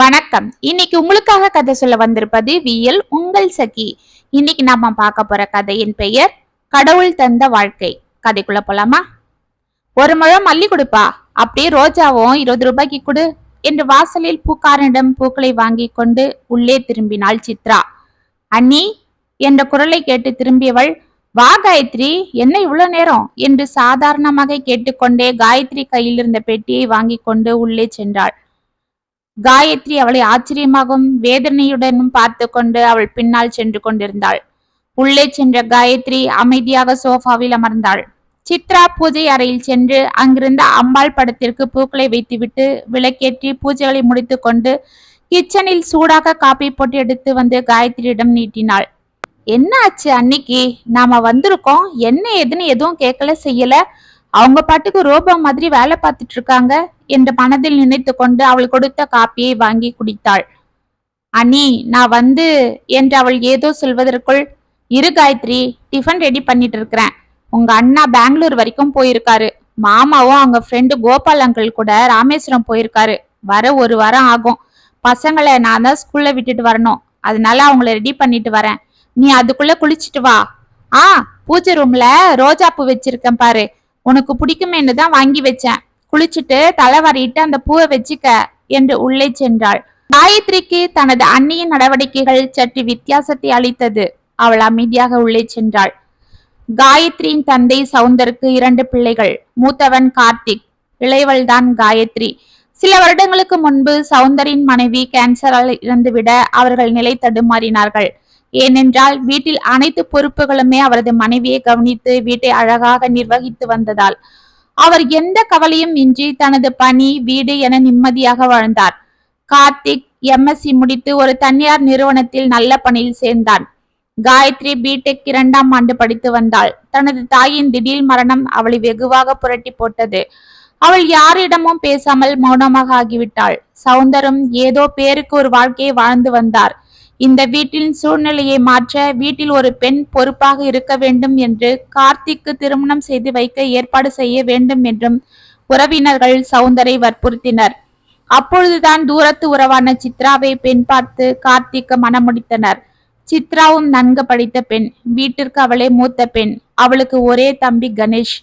வணக்கம். இன்னைக்கு உங்களுக்காக கதை சொல்ல வந்திருப்பது வியல் உங்கள் சகி. இன்னைக்கு நாம பார்க்க போற கதையின் பெயர் கடவுள் தந்த வாழ்க்கை. கதைக்குள்ள போலாமா? ஒரு முழம் மல்லி கொடுப்பா. அப்படியே ரோஜாவும் இருபது ரூபாய்க்கு கொடு என்று வாசலில் பூக்காரனிடம் பூக்களை வாங்கி கொண்டு உள்ளே திரும்பினாள் சித்ரா. அண்ணி என்ற குரலை கேட்டு திரும்பியவள் வா காயத்ரி என்ன இவ்வளவு நேரம்? என்று சாதாரணமாக கேட்டுக்கொண்டே காயத்ரி கையில் இருந்த பெட்டியை வாங்கி கொண்டு உள்ளே சென்றாள். காயத்ரி அவளை ஆச்சரியமாகவும் வேதனையுடனும் பார்த்து கொண்டு அவள் பின்னால் சென்று கொண்டிருந்தாள். உள்ளே சென்ற காயத்ரி அமைதியாக சோஃபாவில் அமர்ந்தாள். சித்ரா பூஜை அறையில் சென்று அங்கிருந்த அம்பாள் படத்திற்கு பூக்களை வைத்துவிட்டு விளக்கேற்றி பூஜைகளை முடித்து கொண்டு கிச்சனில் சூடாக காப்பி போட்டு எடுத்து வந்து காயத்ரியிடம் நீட்டினாள். என்ன ஆச்சு அன்னைக்கு? நாம வந்திருக்கோம். என்ன ஏதுன்னு எதுவும் கேட்கல செய்யல. அவங்க பாட்டுக்கு ரோபோ மாதிரி வேலை பார்த்துட்டு இருக்காங்க. என்று மனதில் நினைத்து கொண்டு அவள் கொடுத்த காப்பியை வாங்கி குடித்தாள். அனி நான் வந்து என்று அவள் ஏதோ சொல்வதற்குள் இரு காயத்ரி டிஃபன் ரெடி பண்ணிட்டு இருக்கிறேன். உங்க அண்ணா பெங்களூர் வரைக்கும் போயிருக்காரு. மாமாவும் அவங்க ஃப்ரெண்டு கோபால் அங்கிள் கூட ராமேஸ்வரம் போயிருக்காரு. வர ஒரு வாரம் ஆகும். பசங்களை நான் தான் ஸ்கூல்ல விட்டுட்டு வரணும். அதனால அவங்கள ரெடி பண்ணிட்டு வரேன். நீ அதுக்குள்ள குளிச்சிட்டு வா. ஆ பூஜை ரூம்ல ரோஜா பூ வச்சிருக்கேன் பாரு. உனக்கு பிடிக்குமேன்னு தான் வாங்கி வச்சேன். குளிச்சுட்டு தலைவாரிட்டு அந்த பூவை வச்சுக்க என்று உள்ளே சென்றாள். காயத்ரிக்கு தனது அண்ணியின் நடவடிக்கைகள் சற்று வித்தியாசத்தை அளித்தது. அவள் அமைதியாக உள்ளே சென்றாள். காயத்ரியின் தந்தை சவுந்தருக்கு இரண்டு பிள்ளைகள் மூத்தவன் கார்த்திக் இளையவள்தான் காயத்ரி. சில வருடங்களுக்கு முன்பு சவுந்தரின் மனைவி கேன்சரால் இறந்துவிட அவர்கள் நிலை தடுமாறினார்கள். ஏனென்றால் வீட்டில் அனைத்து பொறுப்புகளுமே அவரது மனைவியை கவனித்து வீட்டை அழகாக நிர்வகித்து வந்ததால். அவர் எந்த கவலையும் இன்றி தனது பணி வீடு என நிம்மதியாக வாழ்ந்தார். கார்த்திக் எம்எஸ்சி முடித்து ஒரு தனியார் நிறுவனத்தில் நல்ல பணியில் சேர்ந்தான். காயத்ரி பிடெக் இரண்டாம் ஆண்டு படித்து வந்தாள். தனது தாயின் திடீர் மரணம் அவளை வெகுவாக புரட்டி போட்டது. அவள் யாரிடமும் பேசாமல் மௌனமாக ஆகிவிட்டாள். சவுந்தரம் ஏதோ பேருக்கு ஒரு வாழ்க்கையை வாழ்ந்து வந்தார். இந்த வீட்டின் சூழ்நிலையை மாற்ற வீட்டில் ஒரு பெண் பொறுப்பாக இருக்க வேண்டும் என்று கார்த்திக்கு திருமணம் செய்து வைக்க ஏற்பாடு செய்ய வேண்டும் என்றும் உறவினர்கள் சவுந்தரை வற்புறுத்தினர். அப்பொழுதுதான் தூரத்து உறவான சித்ராவை பெண் பார்த்து கார்த்திக்கு மனமுடித்தனர். சித்ராவும் நன்கு படித்த பெண் வீட்டிற்கு அவளே மூத்த பெண் அவளுக்கு ஒரே தம்பி கணேஷ்.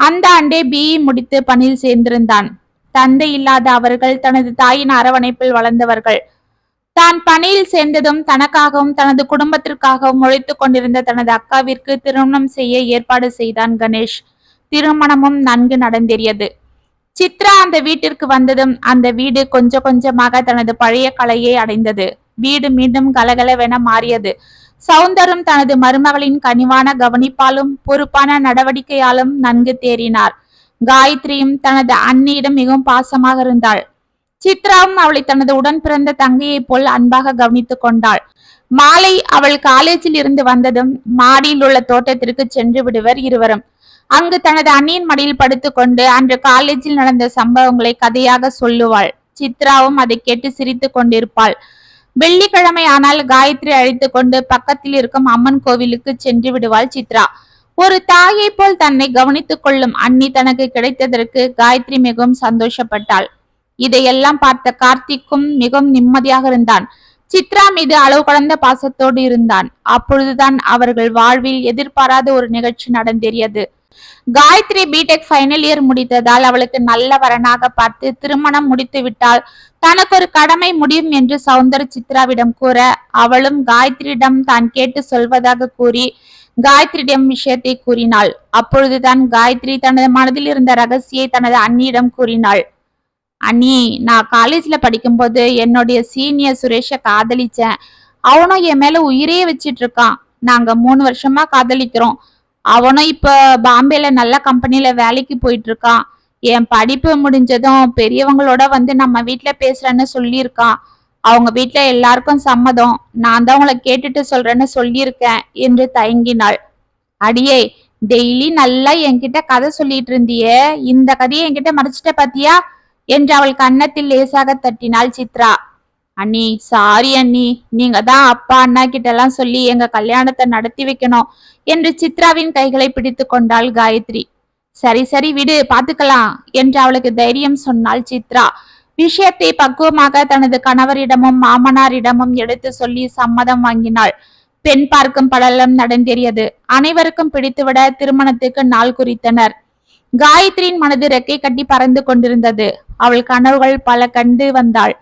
அந்த ஆண்டே பிஇ முடித்து பணியில் சேர்ந்திருந்தான். தந்தை இல்லாத அவர்கள் தனது தாயின் அரவணைப்பில் வளர்ந்தவர்கள். தான் பணியில் சேர்ந்ததும் தனக்காகவும் தனது குடும்பத்திற்காகவும் உழைத்துக் கொண்டிருந்த தனது அக்காவிற்கு திருமணம் செய்ய ஏற்பாடு செய்தான் கணேஷ். திருமணமும் நன்கு நடந்தேறியது. சித்ரா அந்த வீட்டிற்கு வந்ததும் அந்த வீடு கொஞ்சம் கொஞ்சமாக தனது பழைய கலையை அடைந்தது. வீடு மீண்டும் கலகலவென மாறியது. சவுந்தரும் தனது மருமகளின் கனிவான கவனிப்பாலும் பொறுப்பான நடவடிக்கையாலும் நன்கு தேறினார். காயத்ரியும் தனது அண்ணியிடம் மிகவும் பாசமாக இருந்தாள். சித்ராவும் அவளை தனது உடன் பிறந்த தங்கையைப் போல் அன்பாக கவனித்துக் கொண்டாள். மாலை அவள் காலேஜில் இருந்து வந்ததும் மாடியில் உள்ள தோட்டத்திற்கு சென்று விடுவர் இருவரும். அங்கு தனது அண்ணியின் மடியில் படுத்துக்கொண்டு அன்று காலேஜில் நடந்த சம்பவங்களை கதையாக சொல்லுவாள். சித்ராவும் அதை கேட்டு சிரித்துக் கொண்டிருப்பாள். வெள்ளிக்கிழமை ஆனால் காயத்ரி அழைத்து கொண்டு பக்கத்தில் இருக்கும் அம்மன் கோவிலுக்கு சென்று விடுவாள் சித்ரா. ஒரு தாயை போல் தன்னை கவனித்துக் கொள்ளும் அண்ணி தனக்கு கிடைத்ததற்கு காயத்ரி மிகவும் சந்தோஷப்பட்டாள். இதையெல்லாம் பார்த்த கார்த்திக்கும் மிகவும் நிம்மதியாக இருந்தான். சித்ரா மீது அளவு கடந்த பாசத்தோடு இருந்தான். அப்பொழுதுதான் அவர்கள் வாழ்வில் எதிர்பாராத ஒரு நிகழ்ச்சி நடந்தேறியது. Gayathri B Tech final year முடித்ததால் அவளுக்கு நல்ல வரனாக பார்த்து திருமணம் முடித்து விட்டால் தனக்கு ஒரு கடமை முடியும் என்று சௌந்தர் சித்ராவிடம் கூற அவளும் காயத்ரியிடம் தான் கேட்டு சொல்வதாக கூறி காயத்ரியிடம் விஷயத்தை கூறினாள். அப்பொழுதுதான் காயத்ரி தனது மனதில் இருந்த ரகசியை தனது அண்ணியிடம் கூறினாள். அண்ணி நான் காலேஜ்ல படிக்கும்போது என்னுடைய சீனியர் சுரேஷை காதலிச்சேன். அவனும் என் மேல உயிரே வச்சிட்டு இருக்கான். நாங்க மூணு வருஷமா காதலிக்கிறோம். அவனும் இப்ப பாம்பேல நல்ல கம்பெனில வேலைக்கு போயிட்டு இருக்கான். என் படிப்பு முடிஞ்சதும் பெரியவங்களோட வந்து நம்ம வீட்டில் பேசுறேன்னு சொல்லியிருக்கான். அவங்க வீட்டில் எல்லாருக்கும் சம்மதம். நான் தான் உங்களை கேட்டுட்டு சொல்றேன்னு சொல்லியிருக்கேன் என்று தயங்கினாள். அடியே டெய்லி நல்லா என்கிட்ட கதை சொல்லிட்டு இருந்தியே. இந்த கதையை என்கிட்ட மறைச்சிட்ட பாத்தியா? என்று அவள் கன்னத்தில் லேசாக தட்டினாள் சித்ரா. அண்ணி சாரி அண்ணி நீங்க தான் அப்பா அண்ணா கிட்ட எல்லாம் சொல்லி எங்க கல்யாணத்தை நடத்தி வைக்கணும் என்று சித்ராவின் கைகளை பிடித்து கொண்டாள் காயத்ரி. சரி சரி விடு பாத்துக்கலாம் என்று அவளுக்கு தைரியம் சொன்னாள் சித்ரா. விஷயத்தை பக்குவமாக தனது கணவரிடமும் மாமனாரிடமும் எடுத்து சொல்லி சம்மதம் வாங்கினாள். பெண் பார்க்கும் படலம் நடந்தேறியது. அனைவருக்கும் பிடித்துவிட திருமணத்துக்கு நாள் குறித்தனர். காயத்ரியின் மனது ரெக்கை கட்டி பறந்து கொண்டிருந்தது. அவள் கனவுகள் பல கண்டு வந்தாள்.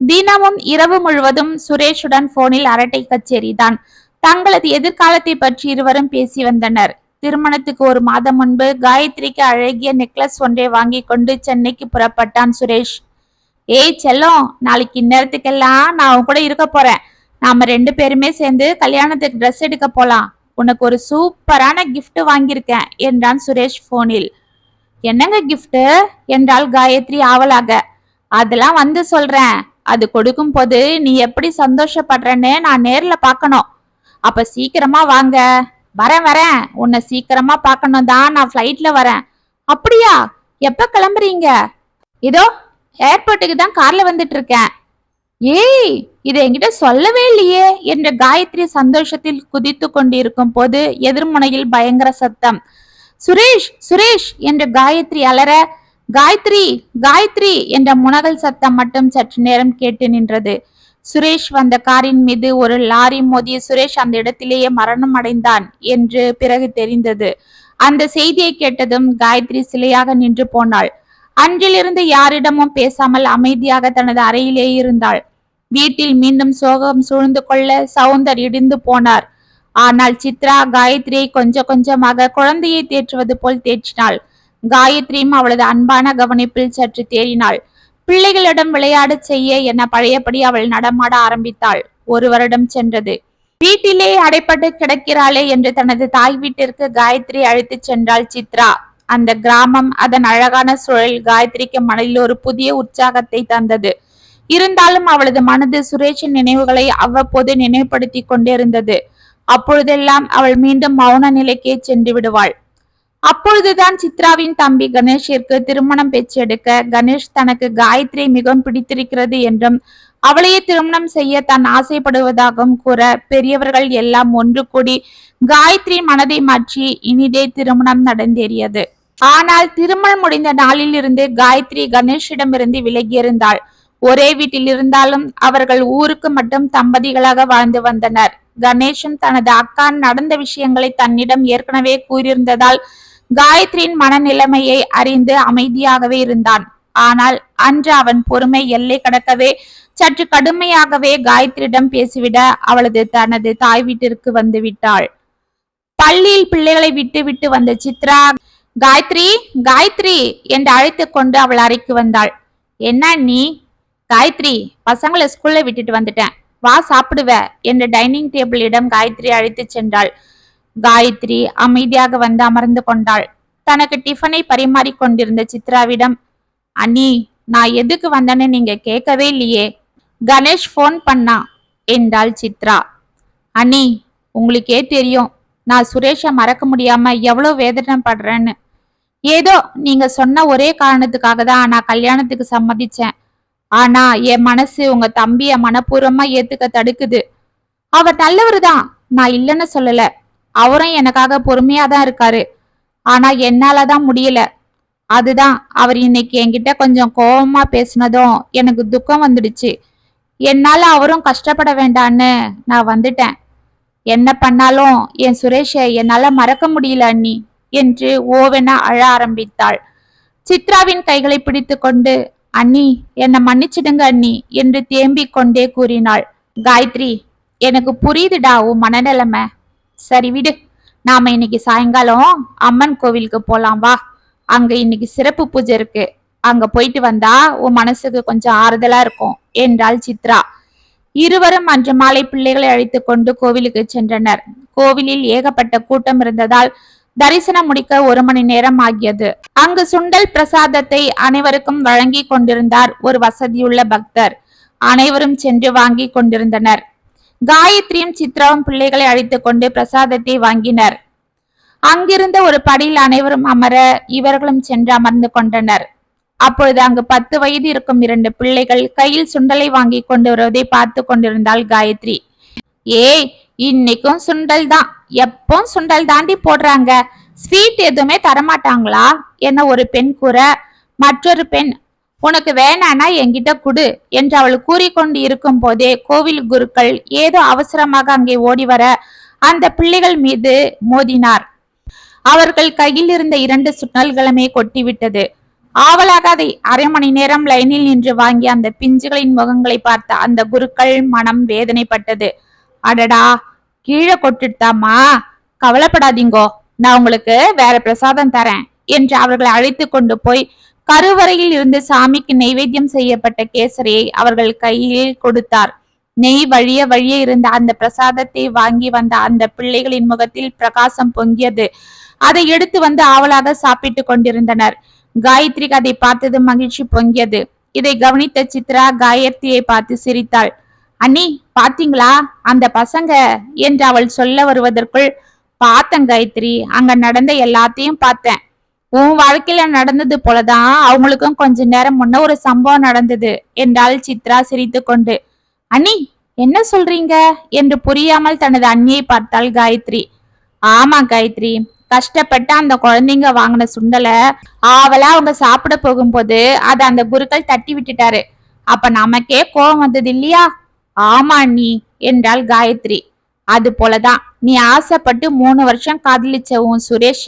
தினமும் இரவு முழுவதும் சுரேஷுடன் போனில் அரட்டை கச்சேரிதான் தங்களது எதிர்காலத்தை பற்றி இருவரும் பேசி வந்தனர். திருமணத்துக்கு ஒரு மாதம் முன்பு காயத்ரிக்கு அழகிய நெக்லஸ் ஒன்றை வாங்கி கொண்டு சென்னைக்கு புறப்பட்டான் சுரேஷ். ஏய் செல்லம் நாளைக்கு இந்நேரத்துக்கெல்லாம் நான் உன் கூட இருக்க போறேன். நாம ரெண்டு பேருமே சேர்ந்து கல்யாணத்துக்கு ட்ரெஸ் எடுக்க போலாம். உனக்கு ஒரு சூப்பரான கிஃப்ட் வாங்கியிருக்கேன் என்றான் சுரேஷ் போனில். என்னங்க கிஃப்ட் என்றாள் காயத்ரி ஆவலாக. அதெல்லாம் வந்து சொல்றேன். அது கொடுக்கும் போது நீ எப்படி சந்தோஷப்படுறன்னு நான் நேர்ல பார்க்கணும். அப்ப சீக்கிரமா வாங்க. வரேன் வரேன். உன்னை சீக்கிரமா பார்க்கணும் தான் நான் ஃப்ளைட்ல வரேன். அப்படியா? எப்ப கிளம்புறீங்க? இதோ ஏர்போர்ட்டுக்கு தான் கார்ல வந்துட்டு இருக்கேன் ஏய் இதை என்கிட்ட சொல்லவே இல்லையே என்ற காயத்ரி சந்தோஷத்தில் குதித்து கொண்டிருக்கும் போது எதிர்முனையில் பயங்கர சத்தம். சுரேஷ் சுரேஷ் என்று காயத்ரி அலற காயத்ரி காயத்ரி என்ற முனகல் சத்தம் மட்டும் சற்று நேரம் கேட்டு நின்றது. சுரேஷ் வந்த காரின் மீது ஒரு லாரி மோதிய சுரேஷ் அந்த இடத்திலேயே மரணம் அடைந்தான் என்று பிறகு தெரிந்தது. அந்த செய்தியை கேட்டதும் காயத்ரி சிலையாக நின்று போனாள். அன்றிலிருந்து யாரிடமும் பேசாமல் அமைதியாக தனது அறையிலே இருந்தாள். வீட்டில் மீண்டும் சோகம் சூழ்ந்து கொள்ள சவுந்தர் இடிந்து போனார். ஆனால் சித்ரா காயத்ரியை கொஞ்சம் கொஞ்சமாக குழந்தையை தேற்றுவது போல் தேற்றினாள். காயத்ரியும் அவளது அன்பான கவனிப்பில் சற்று தேறினாள். பிள்ளைகளிடம் விளையாடச் செய்ய என பழையபடி அவள் நடமாட ஆரம்பித்தாள். ஒரு வருடம் சென்றது. வீட்டிலே அடைப்பட்டு கிடக்கிறாளே என்று தனது தாய் வீட்டிற்கு காயத்ரி அழைத்துச் சென்றாள் சித்ரா. அந்த கிராமம் அதன் அழகான சூழல் காயத்ரிக்கு மனதில் ஒரு புதிய உற்சாகத்தை தந்தது. இருந்தாலும் அவளது மனது சுரேஷின் நினைவுகளை அவ்வப்போது நினைவுபடுத்தி கொண்டிருந்தது அப்பொழுதெல்லாம் அவள் மீண்டும் மௌன நிலைக்கே சென்று விடுவாள். அப்பொழுதுதான் சித்ராவின் தம்பி கணேஷிற்கு திருமணம் பெற்றெடுக்க கணேஷ் தனக்கு காயத்ரி மிகவும் பிடித்திருக்கிறது என்றும் அவளையே திருமணம் செய்ய தான் ஆசைப்படுவதாகவும் கூற பெரியவர்கள் எல்லாம் ஒன்று கூடி காயத்ரி மனதை மாற்றி இனிதே திருமணம் நடந்தேறியது. ஆனால் திருமணம் முடிந்த நாளில் இருந்து காயத்ரி கணேஷிடமிருந்து விலகியிருந்தாள். ஒரே வீட்டில் இருந்தாலும் அவர்கள் ஊருக்கு மட்டும் தம்பதிகளாக வாழ்ந்து வந்தனர். கணேஷும் தனது அக்கா நடந்த விஷயங்களை தன்னிடம் ஏற்கனவே கூறியிருந்ததால் காயத்ரியின் மனநிலைமையை அறிந்து அமைதியாகவே இருந்தான். ஆனால் அன்று அவன் பொறுமை எல்லை கடக்கவே சற்று கடுமையாகவே காயத்ரியிடம் பேசிவிட அவளது தனது தாய் வீட்டிற்கு வந்து விட்டாள். பள்ளியில் பிள்ளைகளை விட்டு விட்டு வந்த சித்ரா காயத்ரி காயத்ரி என்று அழைத்து கொண்டு அவள் அறைக்கு வந்தாள். என்ன நீ? காயத்ரி பசங்களை ஸ்கூல்ல விட்டுட்டு வந்துட்டேன். வா சாப்பிடுவ என்று டைனிங் டேபிளிடம் காயத்ரி அழைத்து சென்றாள். காயத்ரி அமைதியாக வந்து அமர்ந்து கொண்டாள். தனக்கு டிஃபனை பரிமாறி கொண்டிருந்த சித்ராவிடம் அண்ணி நான் எதுக்கு வந்தேன்னு நீங்க கேட்கவே இல்லையே. கணேஷ் ஃபோன் பண்ணா என்றாள் சித்ரா. அண்ணி உங்களுக்கே தெரியும். நான் சுரேஷை மறக்க முடியாம எவ்வளவு வேதனைப்படுறேன்னு ஏதோ நீங்க சொன்ன ஒரே காரணத்துக்காக தான் நான் கல்யாணத்துக்கு சம்மதிச்சேன். ஆனா என் மனசு உங்க தம்பிய மனப்பூர்வமா ஏத்துக்க தடுக்குது. அவர் நல்லவர் தான். நான் இல்லைன்னு சொல்லல. அவரும் எனக்காக பொறுமையா தான் இருக்காரு. ஆனா என்னாலதான் முடியல. அதுதான் அவர் இன்னைக்கு என்கிட்ட கொஞ்சம் கோபமா பேசினதும் எனக்கு துக்கம் வந்துடுச்சு. என்னால அவரும் கஷ்டப்பட வேண்டான்னு நான் வந்துட்டேன். என்ன பண்ணாலும் என் சுரேஷை என்னால மறக்க முடியல அண்ணி என்று ஓவென அழ ஆரம்பித்தாள். சித்ராவின் கைகளை பிடித்து கொண்டு அண்ணி என்னை மன்னிச்சிடுங்க அண்ணி என்று தேம்பிக் கொண்டே கூறினாள். காயத்ரி எனக்கு புரியுதுடா உன் மனநிலைமை. சரி விடு நாம இன்னைக்கு சாயங்காலம் அம்மன் கோவிலுக்கு போலாம் வா. அங்க இன்னைக்கு சிறப்பு பூஜை இருக்கு. அங்க போயிட்டு வந்தா உன் மனசுக்கு கொஞ்சம் ஆறுதலா இருக்கும் என்றாள் சித்ரா. இருவரும் அன்று மாலை பிள்ளைகளை அழைத்து கொண்டு கோவிலுக்கு சென்றனர். கோவிலில் ஏகப்பட்ட கூட்டம் இருந்ததால் தரிசனம் முடிக்க ஒரு மணி நேரம் ஆகியது. அங்கு சுண்டல் பிரசாதத்தை அனைவருக்கும் வழங்கி கொண்டிருந்தார் ஒரு வசதியுள்ள பக்தர். அனைவரும் சென்று வாங்கி கொண்டிருந்தனர். காயத்ரியும் சித்ராவும் பிள்ளைகளை அழைத்துக் கொண்டு பிரசாதத்தை வாங்கினர். அங்கிருந்த ஒரு படியில் அனைவரும் அமர இவர்களும் சென்று அமர்ந்து கொண்டனர். அப்பொழுது அங்கு பத்து வயது இருக்கும் இரண்டு பிள்ளைகள் கையில் சுண்டலை வாங்கி கொண்டு வருவதை பார்த்து கொண்டிருந்தாள் காயத்ரி. ஏய் இன்னைக்கும் சுண்டல் தான் எப்போ சுண்டல் தாண்டி போடுறாங்க. ஸ்வீட் எதுவுமே தரமாட்டாங்களா? என ஒரு பெண் கூற? மற்றொரு பெண் உனக்கு வேணானா என்கிட்ட குடு என்று அவள் கூறிக்கொண்டு இருக்கும் போதே கோவில் குருக்கள் ஏதோ அவசரமாக அங்கே ஓடி வர அந்த பிள்ளைகள் மீது மோதினார். அவர்கள் கையில் இருந்த இரண்டு சுண்ணல்களுமே கொட்டிவிட்டது. ஆவலாக அதை அரை மணி நேரம் லைனில் நின்று வாங்கி அந்த பிஞ்சுகளின் முகங்களை பார்த்த அந்த குருக்கள் மனம் வேதனைப்பட்டது. அடடா கீழே கொட்டுட்டாமா கவலைப்படாதீங்கோ நான் உங்களுக்கு வேற பிரசாதம் தரேன் என்று அவர்களை அழைத்து கொண்டு போய் கருவறையில் இருந்து சாமிக்கு நைவேத்தியம் செய்யப்பட்ட கேசரியை அவர்கள் கையில் கொடுத்தார். நெய் வழிய வழிய இருந்த அந்த பிரசாதத்தை வாங்கி வந்த அந்த பிள்ளைகளின் முகத்தில் பிரகாசம் பொங்கியது. அதை எடுத்து வந்து ஆவலாக சாப்பிட்டு கொண்டிருந்தனர். காயத்ரிக்கு அதை பார்த்தது மகிழ்ச்சி பொங்கியது. இதை கவனித்த சித்ரா காயத்ரியை பார்த்து சிரித்தாள். அண்ணி பாத்தீங்களா? அந்த பசங்க என்று அவள் சொல்ல வருவதற்குள் பார்த்தேன் காயத்ரி அங்க நடந்த எல்லாத்தையும் பார்த்தேன். உன் வாழ்க்கையில நடந்தது போலதான் அவங்களுக்கும் கொஞ்ச நேரம் முன்ன ஒரு சம்பவம் நடந்தது என்றாள் சித்ரா சிரித்து கொண்டு. அண்ணி என்ன சொல்றீங்க? என்று புரியாமல் தனது அண்ணியை பார்த்தாள் காயத்ரி. ஆமா காயத்ரி கஷ்டப்பட்டு அந்த குழந்தைங்க வாங்கின சுண்டலை ஆவலா அவங்க சாப்பிட போகும்போது அதை அந்த குருக்கள் தட்டி விட்டுட்டாரு. அப்ப நமக்கே கோபம் வந்தது இல்லையா? ஆமா அண்ணி என்றாள் காயத்ரி. அது போலதான் நீ ஆசைப்பட்டு மூணு வருஷம் காதலிச்ச உன் சுரேஷ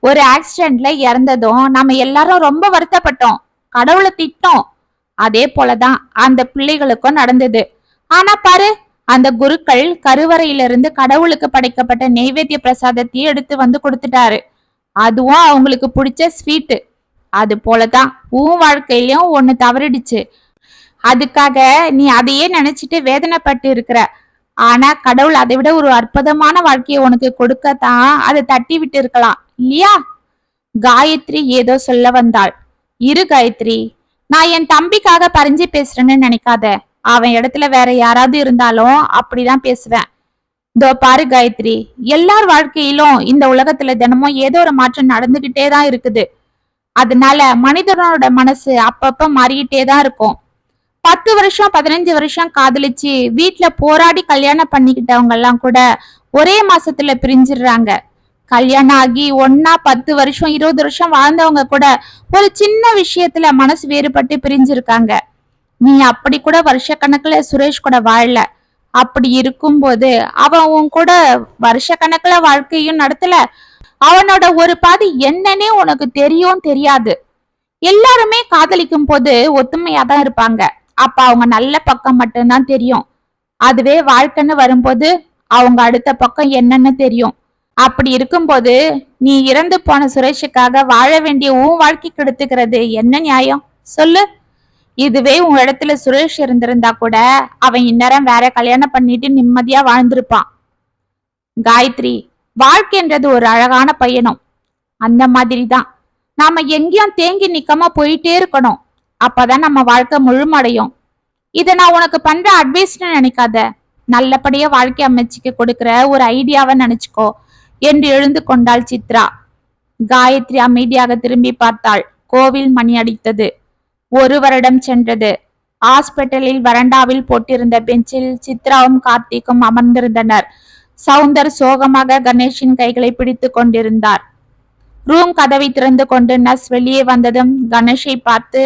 ஒரு ஆக்சிடென்ட்ல இறந்ததும் நம்ம எல்லாரும் ரொம்ப வருத்தப்பட்டோம். கடவுளை திட்டோம். அதே போலதான் அந்த பிள்ளைகளுக்கும் நடந்தது. ஆனா பாரு அந்த குருக்கள் கருவறையிலிருந்து கடவுளுக்கு படைக்கப்பட்ட நெய்வேத்திய பிரசாதத்தையும் எடுத்து வந்து கொடுத்துட்டாரு. அதுவும் அவங்களுக்கு பிடிச்ச ஸ்வீட்டு அது போலதான் உன் வாழ்க்கையிலயும் ஒன்னு தவறிடுச்சு. அதுக்காக நீ அதையே நினைச்சிட்டு வேதனைப்பட்டு இருக்கிற. ஆனா கடவுள் அதை விட ஒரு அற்புதமான வாழ்க்கையை உனக்கு கொடுக்கத்தான் அதை தட்டி விட்டு இருக்கலாம். இல்லையா? காயத்ரி ஏதோ சொல்ல வந்தாள். இரு காயத்ரி நான் என் தம்பிக்காக பறிஞ்சு பேசுறேன்னு நினைக்காத. அவன் இடத்துல வேற யாராவது இருந்தாலும் அப்படிதான் பேசுவேன். இதோ பாரு காயத்ரி எல்லார் வாழ்க்கையிலும் இந்த உலகத்துல தினமும் ஏதோ ஒரு மாற்றம் நடந்துகிட்டே தான் இருக்குது. அதனால மனிதனோட மனசு அப்பப்ப மாறிக்கிட்டே தான் இருக்கும். பத்து வருஷம் பதினஞ்சு வருஷம் காதலிச்சு வீட்டுல போராடி கல்யாணம் பண்ணிக்கிட்டவங்க எல்லாம் கூட ஒரே மாசத்துல பிரிஞ்சிடுறாங்க. கல்யாணம் ஆகி ஒன்னா பத்து வருஷம் இருபது வருஷம் வாழ்ந்தவங்க கூட ஒரு சின்ன விஷயத்துல மனசு வேறுபட்டு பிரிஞ்சிருக்காங்க. நீ அப்படி கூட வருஷ கணக்குல சுரேஷ் கூட வாழல. அப்படி இருக்கும்போது அவன் உன் கூட வருஷக்கணக்குல வாழ்க்கையும் நடத்தல. அவனோட ஒரு பாதி என்னன்னே உனக்கு தெரியும் தெரியாது. எல்லாருமே காதலிக்கும் போது ஒத்துமையா தான் இருப்பாங்க. அப்ப அவங்க நல்ல பக்கம் மட்டும்தான் தெரியும். அதுவே வாழ்க்கைன்னு வரும்போது அவங்க அடுத்த பக்கம் என்னன்னு தெரியும். அப்படி இருக்கும்போது நீ இறந்து போன சுரேஷுக்காக வாழ வேண்டிய உன் வாழ்க்கை கெடுத்துக்கிறது என்ன நியாயம்? சொல்லு. இதுவே உன் இடத்துல சுரேஷ் இருந்திருந்தா கூட அவன் இந்நேரம் வேற கல்யாணம் பண்ணிட்டு நிம்மதியா வாழ்ந்திருப்பான். காயத்ரி வாழ்க்கைன்றது ஒரு அழகான பயணம். அந்த மாதிரி தான் நாம எங்கேயும் தேங்கி நிக்காம போயிட்டே இருக்கணும். அப்பதான் நம்ம வாழ்க்கை முழுமடையும். இத நான் உனக்கு பண்ற அட்வைஸ்னு நினைக்காத. நல்லபடியா வாழ்க்கை அமைச்சுக்க கொடுக்கிற ஒரு ஐடியாவை நினைச்சுக்கோ. என்று எழுந்து கொண்டாள் சித்ரா. காயத்ரி அமைதியாக திரும்பி பார்த்தாள். கோவில் மணி அடித்தது. ஒரு வருடம் சென்றது. ஹாஸ்பிட்டலில் வறண்டாவில் போட்டிருந்த பெஞ்சில் சித்ராவும் கார்த்திக்கும் அமர்ந்திருந்தனர். சவுந்தர் சோகமாக கணேஷின் கைகளை பிடித்து கொண்டிருந்தார். ரூம் கதவை திறந்து கொண்டு நர்ஸ் வெளியே வந்ததும் கணேஷை பார்த்து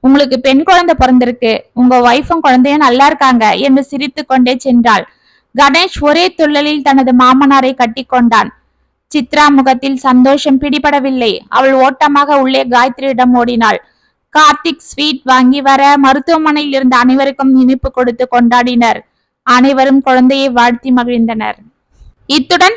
உங்களுக்கு பெண் குழந்தை பிறந்திருக்கு உங்க ஒய்ஃபும் குழந்தையும் நல்லா இருக்காங்க என்று சிரித்து கொண்டே சென்றாள். கணேஷ் ஒரே துள்ளலில் தனது மாமனாரை கட்டி கொண்டான். சித்ரா முகத்தில் சந்தோஷம் பிடிபடவில்லை. அவள் ஓட்டமாக உள்ளே காயத்ரியிடம் ஓடினாள். கார்த்திக் ஸ்வீட் வாங்கி வர மருத்துவமனையில் இருந்த அனைவருக்கும் இனிப்பு கொடுத்து கொண்டாடினர். அனைவரும் குழந்தையை வாழ்த்தி மகிழ்ந்தனர். இத்துடன்